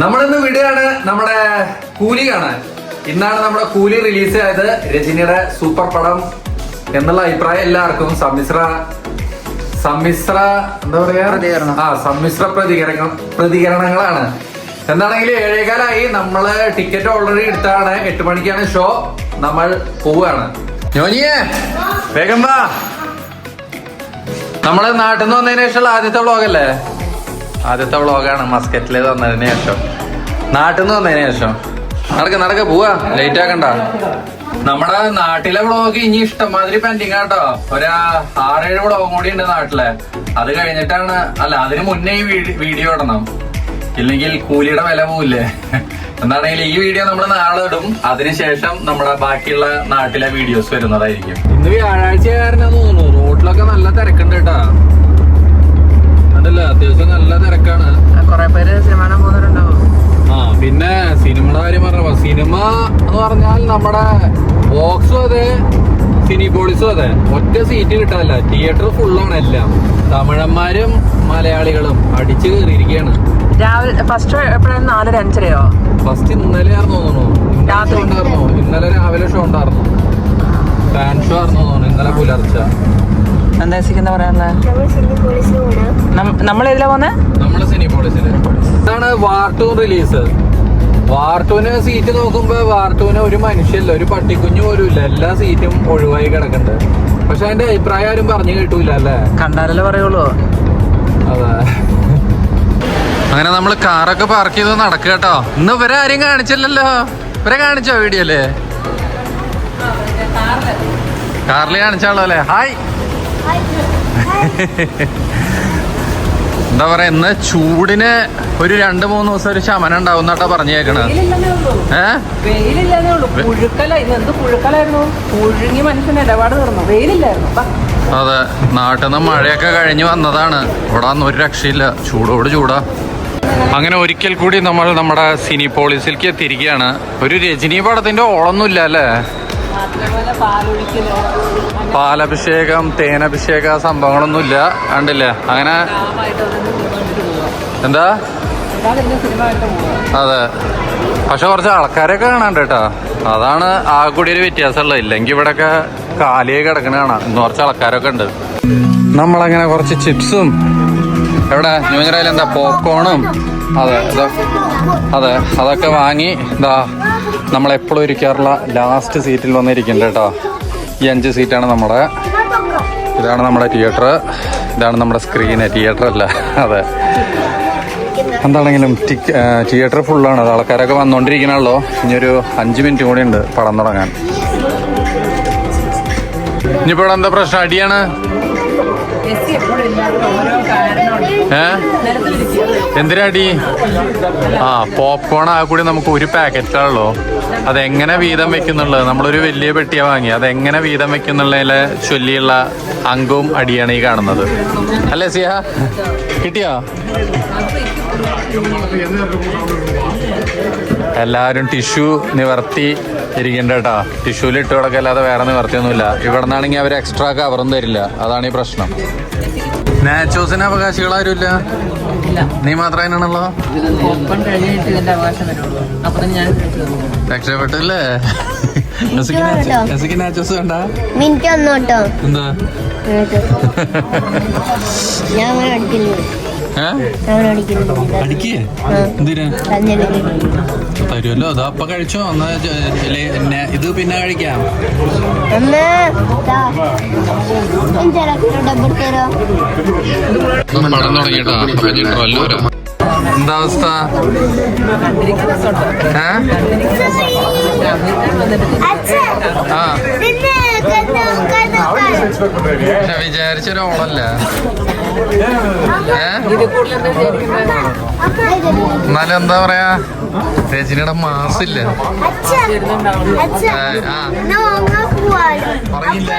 നമ്മളിന്ന് വിടുകയാണ് നമ്മുടെ കൂലി കാണാൻ. ഇന്നാണ് നമ്മുടെ കൂലി റിലീസ് ആയത് രജനിയുടെ സൂപ്പർ പടം എന്നുള്ള അഭിപ്രായം എല്ലാവർക്കും. സമ്മിശ്ര സമ്മിശ്ര എന്താ പറയാ? ആ സമ്മിശ്ര പ്രതികരണ പ്രതികരണങ്ങളാണ്. എന്താണെങ്കിൽ ഏഴേകാലായി നമ്മൾ ടിക്കറ്റ് ഓൾറെഡി എടുത്താണ്. എട്ട് മണിക്കാണ് ഷോ നമ്മൾ പോവുകയാണ്. ജോനിയെ വേഗം വാ. നമ്മൾ നാട്ടിൽ നിന്ന് വന്നതിന് ശേഷമുള്ള ആദ്യത്തെ വ്ളോഗല്ലേ ആദ്യത്തെ വ്ളോഗാണ് മസ്കറ്റിൽ വന്നതിന് ശേഷം. നാട്ടിൽ നിന്ന് വന്നതിന് ശേഷം. നടക്ക നടക്ക പോവാ. ലേറ്റ് ആക്കണ്ട. നമ്മുടെ നാട്ടിലെ വ്ളോഗ് ഇനി ഇഷ്ടംമാതിരി പെൻഡിങ് ആട്ടോ ഒരാ ആറേഴ് വ്ളോഗും കൂടി ഉണ്ട് നാട്ടിലെ. അത് കഴിഞ്ഞിട്ടാണ് അല്ല അതിന് മുന്നേ ഈ വീഡിയോ ഇടണം. ഇല്ലെങ്കിൽ കൂലിയുടെ വില പോവില്ലേ? എന്താണെങ്കിൽ ഈ വീഡിയോ നമ്മൾ നാളെ ഇടും. അതിനുശേഷം നമ്മുടെ ബാക്കിയുള്ള നാട്ടിലെ വീഡിയോസ് വരുന്നതായിരിക്കും. ഇന്ന് വ്യാഴാഴ്ച കാരണം തോന്നുന്നു. റോഡിലൊക്കെ നല്ല തിരക്കുണ്ട് കേട്ടാ. അത്യാവശ്യം നല്ല തിരക്കാണ്. കൊറേ പേര് സിനിമ പോകുന്നവരുണ്ടാവും. ആ പിന്നെ സിനിമയുടെ കാര്യം പറഞ്ഞപ്പോ സിനിമ എന്ന് പറഞ്ഞാൽ നമ്മുടെ ബോക്സും അതെ സിനിപോളിസും അതെ. ഒറ്റ സീറ്റ് കിട്ടാല്ല തിയേറ്റർ ഫുള്ളാണ് എല്ലാം. തമിഴന്മാരും മലയാളികളും അടിച്ചു കയറിയിരിക്കുകയാണ്. രാവിലെ ഫസ്റ്റ് എപ്പോഴാണ്? നാലര അഞ്ചരയോ? ഫസ്റ്റ് ഇന്നലെ ആയിരുന്നു തോന്നുന്നു രാത്രി. ഉണ്ടായിരുന്നു. ഇന്നലെ രാവിലെ ഷോ ഉണ്ടായിരുന്നു. ഫാൻ ഷോ ആയിരുന്നു തോന്നുന്നു ഇന്നലെ പുലർച്ചെ. എന്താ എന്താ പറയാനുള്ളത് നമ്മൾ ഇതിലാ പോന്നെ? ഇതാണ് വാർ ടു റിലീസ് വാർ ടുവിന് സീറ്റ് നോക്കുമ്പോ വാർ ടുവിന് ഒരു മനുഷ്യല്ല ഒരു പട്ടിക്കുഞ്ഞു പോലും ഇല്ല. എല്ലാ സീറ്റും ഒഴിവായി കിടക്കുന്നുണ്ട് പക്ഷെ അതിന്റെ അഭിപ്രായം ആരും പറഞ്ഞു കേട്ടൂല അല്ലേ? കണ്ടാലല്ലേ പറയുള്ളൂ. അതെ. അങ്ങനെ നമ്മൾ കാറൊക്കെ പാർക്ക് ചെയ്ത് നടക്കുക കേട്ടോ. ഇന്ന് ഇവരെ ആരും കാണിച്ചില്ലല്ലോ. ഇവരെ കാണിച്ചോ വീഡിയോ അല്ലേ കാറിൽ കാണിച്ചാളോ അല്ലേ? ഹായ് എന്താ പറയാ ഇന്ന് ചൂടിന് ഒരു രണ്ട് മൂന്ന് ദിവസം ഒരു ശമനം ഉണ്ടാവും എന്നാട്ടാ തീർന്നു. വെയിലില്ലായിരുന്നു. അതെ നാട്ടിൽ നിന്ന് മഴയൊക്കെ കഴിഞ്ഞ് വന്നതാണ്. ഇവിടെ ഒരു രക്ഷയില്ല. ചൂടോട് ചൂടാ. അങ്ങനെ ഒരിക്കൽ കൂടി നമ്മൾ നമ്മുടെ സിനി പോളിസിലേക്ക് എത്തിയിരിക്കുകയാണ്. ഒരു രജനി പടത്തിന്റെ ഓളൊന്നുമില്ല അല്ലേ? പാലഭിഷേകം തേനഭിഷേക സംഭവങ്ങളൊന്നുമില്ല. കണ്ടില്ലേ? അങ്ങനെ. എന്താ? അതെ. പക്ഷെ കുറച്ച് ആൾക്കാരൊക്കെ കാണാണ്ട് കേട്ടോ. അതാണ് ആ കൂടി ഒരു വ്യത്യാസമുള്ളത്. ഇല്ലെങ്കിൽ ഇവിടെയൊക്കെ കാലിയായി കിടക്കണ കാണാം. ഇന്ന് കുറച്ച് ആൾക്കാരൊക്കെ ഉണ്ട്. നമ്മളങ്ങനെ കുറച്ച് ചിപ്സും എവിടെ? ന്യൂജറയിൽ എന്താ? പോപ്കോണും അതെ അതെ അതെ അതൊക്കെ വാങ്ങി എന്താ നമ്മളെപ്പോഴും ഇരിക്കാറുള്ള ലാസ്റ്റ് സീറ്റിൽ വന്നിരിക്കുന്നുണ്ട് കേട്ടോ. ഈ അഞ്ച് സീറ്റാണ് നമ്മുടെ. ഇതാണ് നമ്മുടെ തിയേറ്റർ ഇതാണ് നമ്മുടെ സ്ക്രീന് തിയേറ്റർ അല്ല. അതെ. എന്താണെങ്കിലും ടിക്ക് തിയേറ്റർ ഫുള്ളാണ് അത് ആൾക്കാരൊക്കെ വന്നുകൊണ്ടിരിക്കണല്ലോ ഇനിയൊരു അഞ്ച് മിനിറ്റ് കൂടി ഉണ്ട് പടം തുടങ്ങാൻ. ഇനിയിപ്പോൾ എന്താ പ്രശ്നം? അടിയാണ്. നിലത്തിലിരിക്കുക. ആ പോപ്കോൺ ആ കൂടി നമുക്ക് ഒരു പാക്കറ്റാണല്ലോ അതെങ്ങനെ വീതം വെക്കുന്നുള്ളത്? നമ്മളൊരു വലിയ പെട്ടിയാ വാങ്ങി അതെങ്ങനെ വീതം വെക്കുന്നുള്ളതിലെ ചൊല്ലിയുള്ള അങ്കവും അടിയാണ് ഈ കാണുന്നത്. അല്ലേ സിയ? കിട്ടിയോ? എല്ലാവരും ടിഷ്യൂ നിവർത്തി ഇരിക്കണ്ട കേട്ടോ. ടിഷ്യൂൽ ഇട്ട് കൊടുക്കല്ലാതെ വേറെ നിവർത്തിയൊന്നുമില്ല. ഇവിടെ നിന്നാണെങ്കിൽ അവർ എക്സ്ട്രാ കവറും തരില്ല. അതാണ് ഈ പ്രശ്നം. നാച്ചോസിന് അവകാശികളാരുമില്ല. നീ മാത്രണല്ലോ. രക്ഷപ്പെട്ടല്ലേ? മിനിറ്റ് എന്താ? ഞാൻ അടിക്കേ. എന്തിനാ? തരുമല്ലോ അതാ അപ്പൊ കഴിച്ചോ? എന്നാ ഇത് പിന്നെ കഴിക്കാം. പടം തുടങ്ങിട്ടോ എന്താ അവസ്ഥ? ആ. വിചാരിച്ചൊരോളല്ല എന്നാലും എന്താ പറയാ? രജനിയുടെ മാസില്ല. പറയില്ല.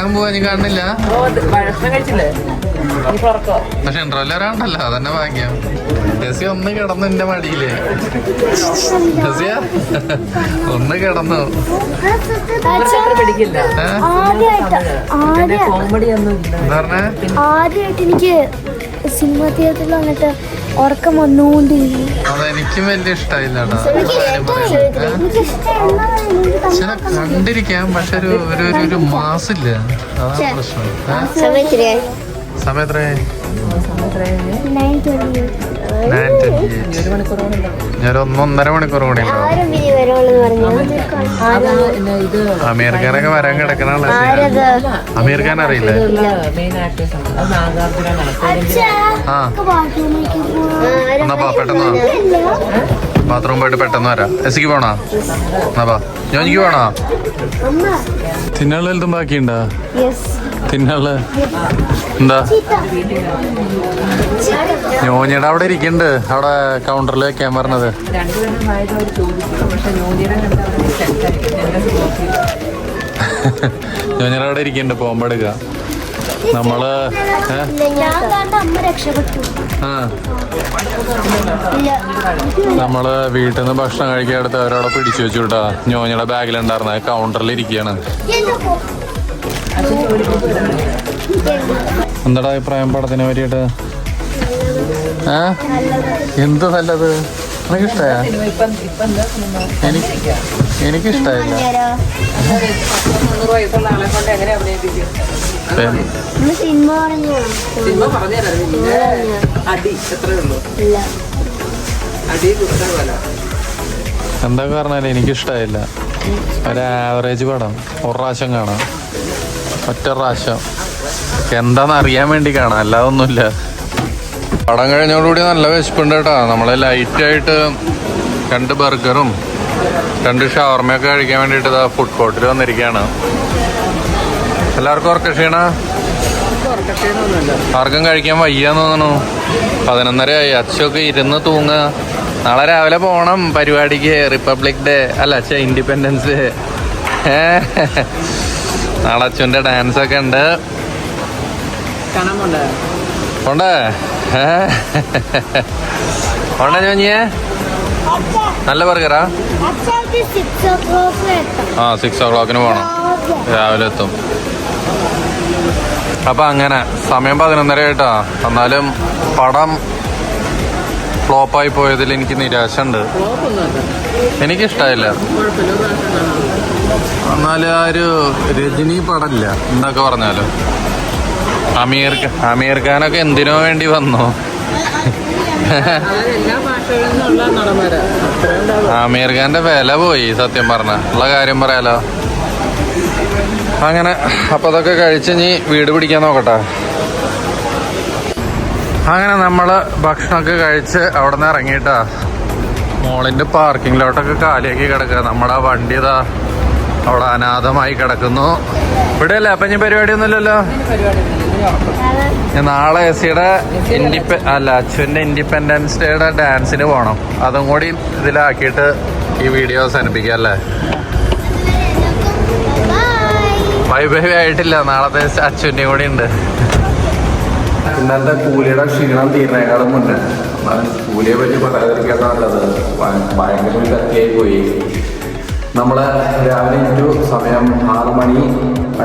എന്റെ വല്ല ആ, എല്ലാം കാലത്ത് സെറ്റായി കണ്ടായിരുന്നുള്ളൂ അല്ലേ പറഞ്ഞ കാണാൻ പോവാ കാണുന്നില്ല ഓ ഇത് ഭക്ഷണം നീ തുറക്കോ പക്ഷെ ഇന്റർവെൽ ഒരാണ്ടല്ലോ അതന്നെ ഭാഗ്യം. ജെസി ഒന്ന് കിടന്നു എന്റെ മടിയിൽ. ജെസിയ ഒന്ന് കിടന്നു. എന്താ പറഞ്ഞേ? ആദ്യമായിട്ട് എനിക്ക് സിനിമ തിയേറ്ററിൽ വന്നിട്ട് ഉറക്കം വന്നുകൊണ്ടിരിക്കും അതെനിക്കും വലിയ ചില കണ്ടിരിക്കാം പക്ഷെ ഒരു ഒരു ഒരു- മാസില്ല. അതാണ് പ്രശ്നം. ഏ? സമയത്തിരിയായി ഞാൻ ഒന്നൊന്നര മണിക്കൂർ കൂടി അമീർ ഖാനൊക്കെ വരാൻ കിടക്കണല്ലോ അമീർ ഖാൻ അറിയില്ലേ? മെയിൻ ആക്ടേഴ്സ് ആണ്. അത് നാഗാർജുനാണ് ആ. എന്നാ പെട്ടെന്ന്. ബാത്റൂം പോയിട്ട് പെട്ടെന്ന് വരാം. എസിക്ക് പോണോ? എന്നാ ബാ ജോനിക്ക് പോണോ? അമ്മ. തിന്നാൾ വലുതും ബാക്കിയുണ്ടോ? യെസ് തിന്നാൾ എന്താ? ഞോഞ്ഞിയുടെ അവിടെ ഇരിക്കുന്നുണ്ട് അവിടെ കൗണ്ടറിൽ വെക്കാൻ പറഞ്ഞത്. ഞോഞ്ഞിയുടെ അവിടെ ഇരിക്കുന്നുണ്ട് പോകുമ്പോ നമ്മൾ നമ്മൾ വീട്ടിൽ നിന്ന് ഭക്ഷണം കഴിക്കാൻ എടുത്ത് അവരവിടെ പിടിച്ചു വെച്ചു കേട്ടാ ഞോഞ്ഞിയുടെ ബാഗിലുണ്ടായിരുന്ന കൗണ്ടറിൽ ഇരിക്കുകയാണ് എന്താടാ അഭിപ്രായം പടത്തിനെ പറ്റിയിട്ട്? ഏ എന്ത് നല്ലത്? എനിക്കിഷ്ടായാ എനിക്ക് എനിക്കിഷ്ടായില്ല. എന്താ പറഞ്ഞാലും എനിക്കിഷ്ടായില്ല. ഒരു ആവറേജ് പടം. ഒരു പ്രാവശ്യം കാണാം. ഒറ്റ പ്രാവശ്യം. എന്താന്ന് അറിയാൻ വേണ്ടി കാണാം. അല്ലാതെ ഒന്നുമില്ല പടം കഴിഞ്ഞോടുകൂടി നല്ല വിശപ്പുണ്ട് കേട്ടോ. ലൈറ്റ് ആയിട്ട് രണ്ട് ബർഗറും രണ്ട് ഷവർമയൊക്കെ കഴിക്കാൻ വേണ്ടിയിട്ട് ഇതാ ഫുഡ് കോർട്ടിൽ വന്നിരിക്കുകയാണ്. എല്ലാവർക്കും ഉറക്ക ക്ഷീണ? ആർക്കും കഴിക്കാൻ വയ്യാന്ന് തോന്നുന്നു. പതിനൊന്നരയായി. അച്ഛൊക്കെ ഇരുന്ന് തൂങ്ങുക. നാളെ രാവിലെ പോകണം പരിപാടിക്ക്. റിപ്പബ്ലിക് ഡേ അല്ല അച്ഛ ഇൻഡിപെൻഡൻസ് ഏ? നാളെ അച്ഛന്റെ ഡാൻസ് ഒക്കെ ഉണ്ട്. ഉണ്ടേ ഉണ്ടോ ചോഞ്ഞിയെ നല്ല ബർഗറാ ആ? സിക്സ് ഓ ക്ലോക്കിന് പോകണം രാവിലെ. എത്തും. അപ്പൊ അങ്ങനെ സമയം പതിനൊന്നര കേട്ടോ എന്നാലും പടം ഫ്ലോപ്പായി പോയതിൽ എനിക്ക് നിരാശ ഉണ്ട്. എനിക്കിഷ്ടായില്ല. എന്നാലും ആ ഒരു രജനി പടമില്ല എന്നൊക്കെ പറഞ്ഞാലോ. അമീർ അമീർ ഖാനൊക്കെ എന്തിനോ വേണ്ടി വന്നു. അമീർ ഖാന്റെ വില പോയി സത്യം പറഞ്ഞ. ഉള്ള കാര്യം പറയാലോ. അങ്ങനെ അപ്പൊ അതൊക്കെ കഴിച്ച് നീ വീട് പിടിക്കാൻ നോക്കട്ടെ. അങ്ങനെ നമ്മൾ ഭക്ഷണമൊക്കെ കഴിച്ച് അവിടെ നിന്ന് ഇറങ്ങിയിട്ടാ. മോളിന്റെ പാർക്കിങ്ങിലോട്ടൊക്കെ കാലിയാക്കി കിടക്കുക നമ്മുടെ വണ്ടി ഇതാ. അവിടെ അനാഥമായി കിടക്കുന്നു. ഇവിടെ അല്ലേ അപ്പൊ ഇനി പരിപാടിയൊന്നുമില്ലല്ലോ? നാളെ എ സിയുടെ ഇൻഡിപെ അല്ല അച്ഛന്റെ ഇൻഡിപെൻഡൻസ് ഡേയുടെ ഡാൻസിന് പോകണം. അതും കൂടി ഇതിലാക്കിയിട്ട് ഈ വീഡിയോ അവസാനിപ്പിക്കാം അല്ലേ? ബൈ ആയിട്ടില്ല. നാളത്തെ അച്ഛന്റെ കൂടി ഉണ്ട്. ഇന്നത്തെ കൂലിയുടെ ക്ഷീണം തീരുന്നേക്കാളും മുന്നേ. കൂലിയെ പറ്റി പറയാതിരിക്കാത്ത നല്ലത്. ഭയ- ഭയങ്കര കത്തിയായി പോയി. നമ്മൾ രാവിലെ ഒരു സമയം ആറ് മണി.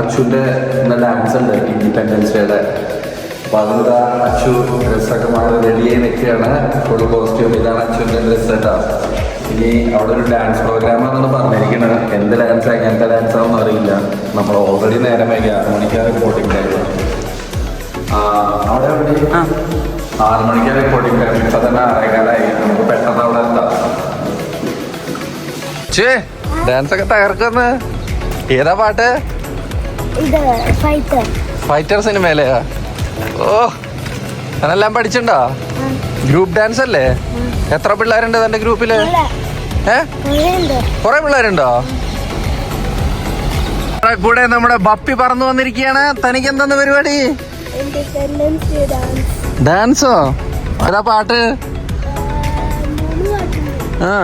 അച്ഛന്റെ ഇന്ന് ഡാൻസ് ഉണ്ട് ഇൻഡിപെൻഡൻസ് ഡേയുടെ അപ്പോൾ അതിന്റെ അച്ചു ഡ്രസ്സൊക്കെ മാറി റെഡിയായി നിൽക്കുകയാണ്. ഫുൾ കോസ്റ്റ്യൂം ഇതാണ് അച്ഛന്റെ ഡ്രസ്സ് കേട്ടോ ഇനി അവിടെ ഒരു ഡാൻസ് പ്രോഗ്രാം ആണെന്ന് പറഞ്ഞിരിക്കുന്നത്. എന്ത് ഡാൻസ് എങ്ങനത്തെ ഡാൻസ് ആണെന്ന് അറിയില്ല. നമ്മൾ ഓൾറെഡി നേരം വൈകി ആറ് മണിക്കാണ് റിപ്പോർട്ടിംഗ് ടൈം ആ, അവിടെ എവിടെ? ആറ് മണിക്കാണ് റിപ്പോർട്ടിംഗ് ടൈം ഇപ്പം തന്നെ ആറേകാലായി. നമുക്ക് പെട്ടെന്ന് അവിടെ എത്താം. ചേ ഡാൻസ് ഒക്കെ തകർക്കുന്ന. ഏതാ പാട്ട്? ഇത് ഫൈറ്റർ ഫൈറ്റർ സിനിമയിലെയാ? ഓ അതെല്ലാം പഠിച്ചിണ്ടോ ഗ്രൂപ്പ് ഡാൻസ് അല്ലേ? എത്ര പിള്ളേരുണ്ട് തന്റെ ഗ്രൂപ്പിൽ ഏ? കുറെ പിള്ളേരുണ്ടോ? കൂടെ നമ്മുടെ ബപ്പി പറന്നു വന്നിരിക്കുകയാണ്. തനിക്ക് എന്താണ് പരിപാടി ഡാൻസോ അതാ പാട്ട്. മൂന്ന് ആ.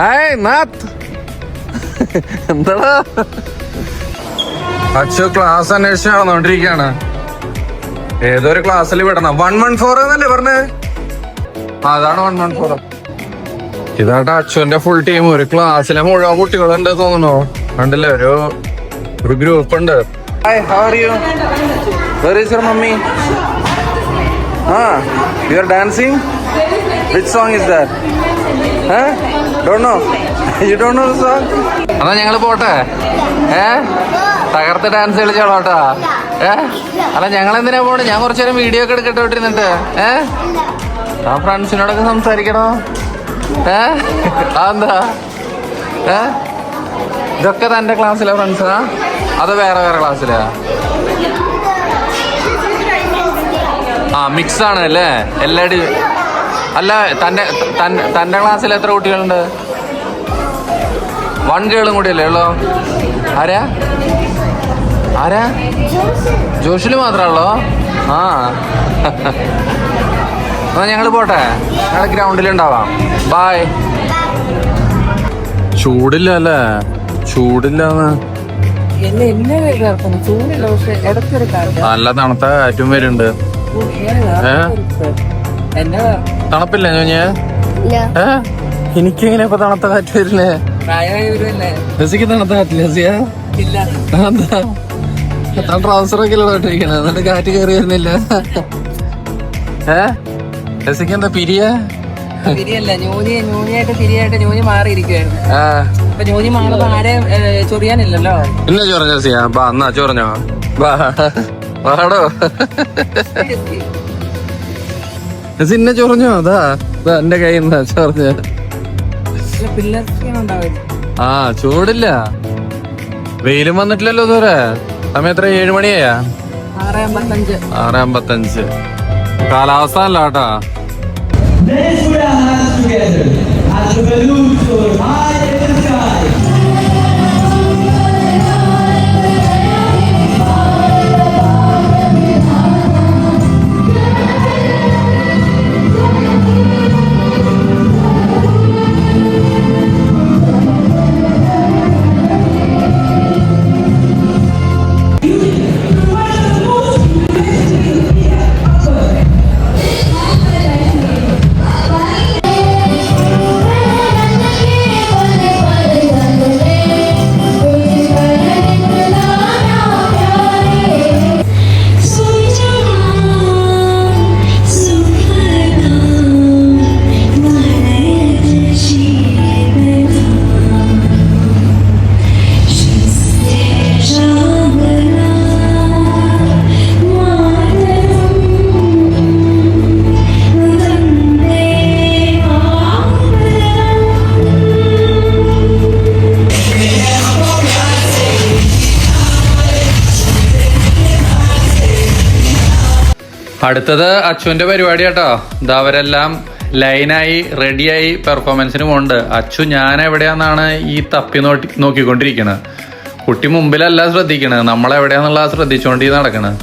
ഹായ് നാത്ത്. എന്താടാ? അച്ചു ക്ലാസ് അന്വേഷിച്ച് നടന്നുകൊണ്ടിരിക്കുകയാണ് ഏതൊരു ക്ലാസ്സിൽ വിടണം? വൺ വൺ ഫോർ എന്നല്ലേ പറഞ്ഞേ? അതാണ് വൺ വൺ ഫോർ ഇതാട്ടാ അച്ഛന്റെ ഫുൾ ടീം ഒരു ക്ലാസ്സിലെ മുഴുവൻ കുട്ടികളുണ്ട് തോന്നുന്നു. കണ്ടില്ലേ? ഒരു ഒരു ഗ്രൂപ്പ് ഉണ്ട്. Hi how are you mummy ah you are dancing which song is that don't know you don't know song എന്നാ ഞങ്ങൾ പോട്ടെ? ഏ? തകർത്ത് ഡാൻസ് കളിച്ചോളോട്ടാ. ഏ? അല്ല ഞങ്ങൾ എന്തിനാ പോണേ? ഞാൻ കുറച്ചു നേരം വീഡിയോ ഒക്കെ എടുക്കട്ടെ വിട്ടിരുന്നിട്ട്. ഏ? ആ ഫ്രണ്ട്സിനോടൊക്കെ സംസാരിക്കണോ? ഏ? അതെന്താ? ഏ? ഇതൊക്കെ തന്റെ ക്ലാസ്സിലെ ഫ്രണ്ട്സാ അതോ വേറെ വേറെ ക്ലാസ്സിലാ? ആ മിക്സ് ആണ് അല്ലേ? എല്ലാടി അല്ല തന്റെ തന്റെ ക്ലാസ്സിൽ എത്ര കുട്ടികളുണ്ട്? വൺ ഗേളും കൂടി അല്ലേ ഉള്ളോ? ആരാ? ആരാ? ജോഷിന് മാത്രമാണല്ലോ ആ. എന്നാ ഞങ്ങൾ പോട്ടെ. ഞങ്ങൾ ഗ്രൗണ്ടിൽ ഉണ്ടാവാം ബായ് ചൂടില്ല അല്ലേ? ചൂടില്ല നല്ല തണുത്ത കാറ്റും വരുന്നുണ്ട്. തണുപ്പില്ല ഞാൻ ഇല്ല. ഏ? എനിക്കിങ്ങനെ ഇപ്പൊ തണുത്ത കാറ്റ് വരില്ലേ താൻ ഇട്ടിരിക്കണേ എന്നിട്ട് കാറ്റ് കയറി വരുന്നില്ല. ഏ? എന്താ പിരിയ? പിരിയല്ല ന്യൂനി ന്യൂനിയായിട്ട് പിരിയായിട്ട് ന്യൂനി മാറിയിരിക്കുവായിരുന്നു. അപ്പൊ ന്യൂനി മാറുമ്പോ ആരെ ചൊറിയാനില്ലല്ലോ? ഇല്ല ചൊറഞ്ഞ രസിയ ബാ എന്നാ ചൊറഞ്ഞോ? ബാ. വാടോ. ഇന്നെ ചൊറഞ്ഞോ? അതാ എന്റെ കൈ എന്താ ചൊറഞ്ഞ ആ ചൂടില്ല. വെയിലും വന്നിട്ടില്ലല്ലോ ദൂരെ സമയം എത്ര? ഏഴ് മണിയാ ആറ് അമ്പത്തഞ്ച്. ആറ് അമ്പത്തഞ്ച്. കാലാവസ്ഥ അല്ല കേട്ടാ അടുത്തത് അച്ചുവിന്റെ പരിപാടി കേട്ടോ. ഇതാ അവരെല്ലാം ലൈനായി റെഡിയായി പെർഫോമൻസിന് പോകുന്നുണ്ട് അച്ചു ഞാൻ എവിടെയാന്നാണ് ഈ തപ്പി നോട്ടി നോക്കിക്കൊണ്ടിരിക്കണത്. കുട്ടി മുമ്പിലല്ല ശ്രദ്ധിക്കണത്. നമ്മളെവിടെയാന്നുള്ള ശ്രദ്ധിച്ചുകൊണ്ട് നടക്കണത്.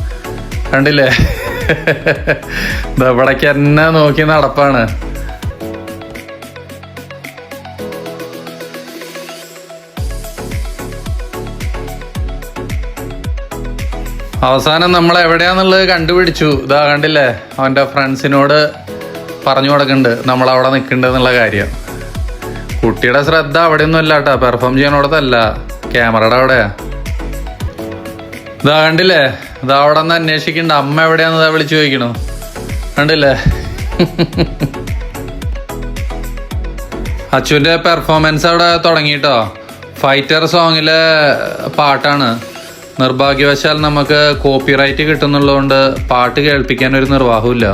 കണ്ടില്ലേ? ഇവിടെ എന്നെ നോക്കി നടപ്പാണ്. അവസാനം നമ്മൾ എവിടെയാന്നുള്ളത് കണ്ടുപിടിച്ചു. ഇതാ കണ്ടില്ലേ? അവന്റെ ഫ്രണ്ട്സിനോട് പറഞ്ഞു കൊടുക്കുന്നുണ്ട് നമ്മൾ അവിടെ നിൽക്കണ്ടെന്നുള്ള കാര്യം. കുട്ടിയുടെ ശ്രദ്ധ അവിടെയൊന്നും അല്ല കേട്ടോ. പെർഫോം ചെയ്യണോടത്തല്ല ക്യാമറയുടെ അവിടെയാ ഇതാ കണ്ടില്ലേ? ഇതാ അവിടെ നിന്ന് അന്വേഷിക്കണ്ട. അമ്മ എവിടെയാന്ന് ഇതാ വിളിച്ചു ചോദിക്കണു. കണ്ടില്ലേ? അച്ഛന്റെ പെർഫോമൻസ് അവിടെ തുടങ്ങിയിട്ടോ ഫൈറ്റർ സോങ്ങിലെ പാട്ടാണ്. നിർഭാഗ്യവശാൽ നമുക്ക് കോപ്പിറൈറ്റ് കിട്ടുന്നുള്ളതുകൊണ്ട് പാട്ട് കേൾപ്പിക്കാൻ ഒരു നിർവാഹമില്ല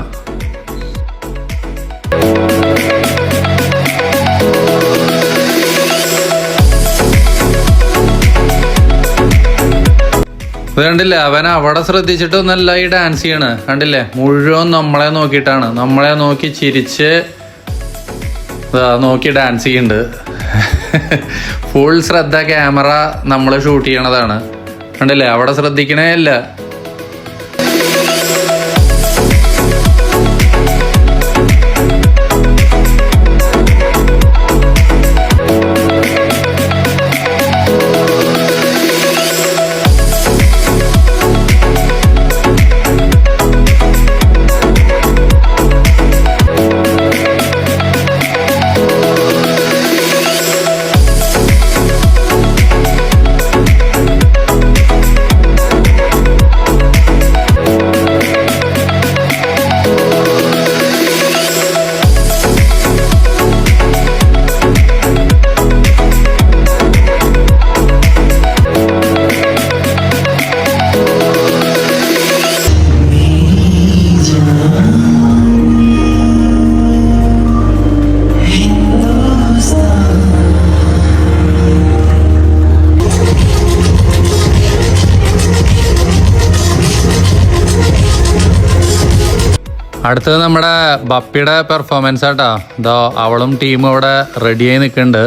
കണ്ടില്ലേ? അവൻ അവിടെ ശ്രദ്ധിച്ചിട്ടൊന്നല്ല ഈ ഡാൻസ് ചെയ്യണ്. കണ്ടില്ലേ? മുഴുവൻ നമ്മളെ നോക്കിയിട്ടാണ്. നമ്മളെ നോക്കി ചിരിച്ച് നോക്കി ഡാൻസ് ചെയ്യുന്നുണ്ട്. ഫുൾ ശ്രദ്ധ ക്യാമറ നമ്മൾ ഷൂട്ട് ചെയ്യണതാണ്. കണ്ടില്ലേ? അവിടെ ശ്രദ്ധിക്കണേ ഇല്ല. അടുത്തത് നമ്മുടെ ബപ്പിയുടെ പെർഫോമൻസ് ആട്ടോ ഇതോ അവളും ടീമും ഇവിടെ റെഡിയായി നിൽക്കുന്നുണ്ട്.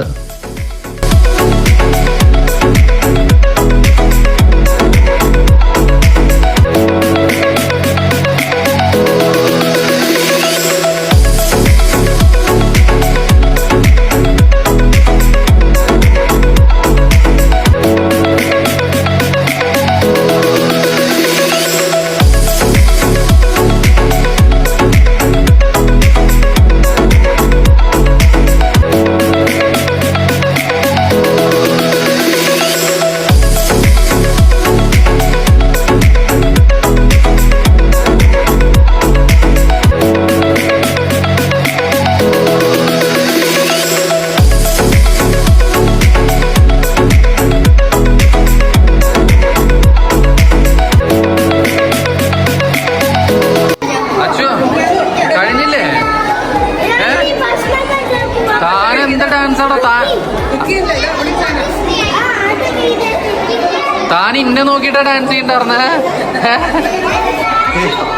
ഡാൻസ് ചെയ്യണ്ടായിരുന്നേ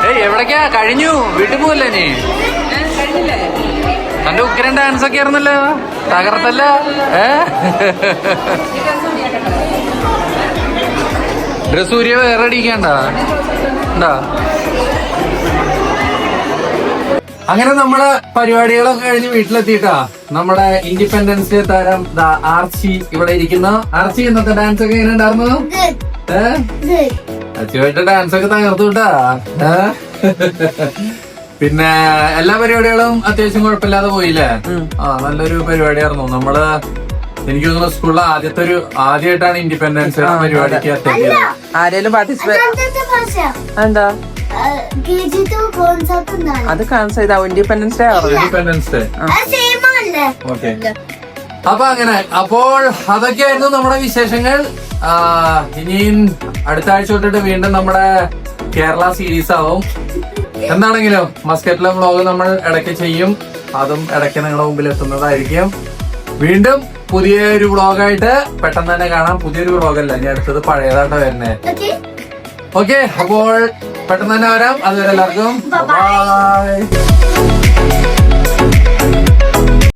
ഏയ് എവിടേക്കാ? കഴിഞ്ഞു. വീട്ടിൽ പോവല്ലേ നീ? തന്റെ ഉഗ്രൻ ഡാൻസ് ഒക്കെ ആയിരുന്നല്ലോ. തകർത്തല്ല. ഏ? സൂര്യ വേറെ അടിക്കണ്ട. എന്താ? അങ്ങനെ നമ്മളെ പരിപാടികളൊക്കെ കഴിഞ്ഞ് വീട്ടിലെത്തിയിട്ടാ നമ്മുടെ ഇൻഡിപെൻഡൻസ് ഡേ താരം ആർച്ചി ഇവിടെ ഇരിക്കുന്ന. ആർച്ചി ഇന്നത്തെ ഡാൻസ് ഒക്കെ എങ്ങനെ ഉണ്ടായിരുന്നു. അച്ചുവായിട്ട് ഡാൻസ് ഒക്കെ തകർത്തു വിട്ടാ പിന്നെ എല്ലാ പരിപാടികളും അത്യാവശ്യം കുഴപ്പമില്ലാതെ പോയില്ലേ? ആ നല്ലൊരു പരിപാടിയായിരുന്നു. നമ്മൾ എനിക്ക് തോന്നുന്നു സ്കൂളിലെ ആദ്യത്തെ ഒരു ആദ്യമായിട്ടാണ് ഇൻഡിപെൻഡൻസ് ഡേ പരിപാടിക്ക് അറ്റൻഡ് ചെയ്തത്. ആരേലും പാർട്ടിസിപ്പേറ്റ് എന്താ? അത് independence day independence day okay അപ്പൊ അങ്ങനെ. അപ്പോൾ അതൊക്കെയായിരുന്നു നമ്മുടെ വിശേഷങ്ങൾ. ഇനിയും അടുത്ത ആഴ്ച തൊട്ടിട്ട് വീണ്ടും നമ്മുടെ കേരള സീരീസ് ആവും. എന്താണെങ്കിലും മസ്കറ്റിലെ വ്ളോഗ് നമ്മൾ ഇടയ്ക്ക് ചെയ്യും. അതും ഇടയ്ക്ക് നിങ്ങളുടെ മുമ്പിൽ എത്തുന്നതായിരിക്കും. വീണ്ടും പുതിയ ഒരു വ്ളോഗായിട്ട് പെട്ടെന്ന് തന്നെ കാണാം. പുതിയൊരു വ്ളോഗല്ല ഇനി അടുത്തത് പഴയതായിട്ട് വരുന്നേ. ഓക്കെ ഓക്കെ അപ്പോൾ പെട്ടെന്ന് തന്നെ വരാം. അതുവരെ എല്ലാവർക്കും ബൈ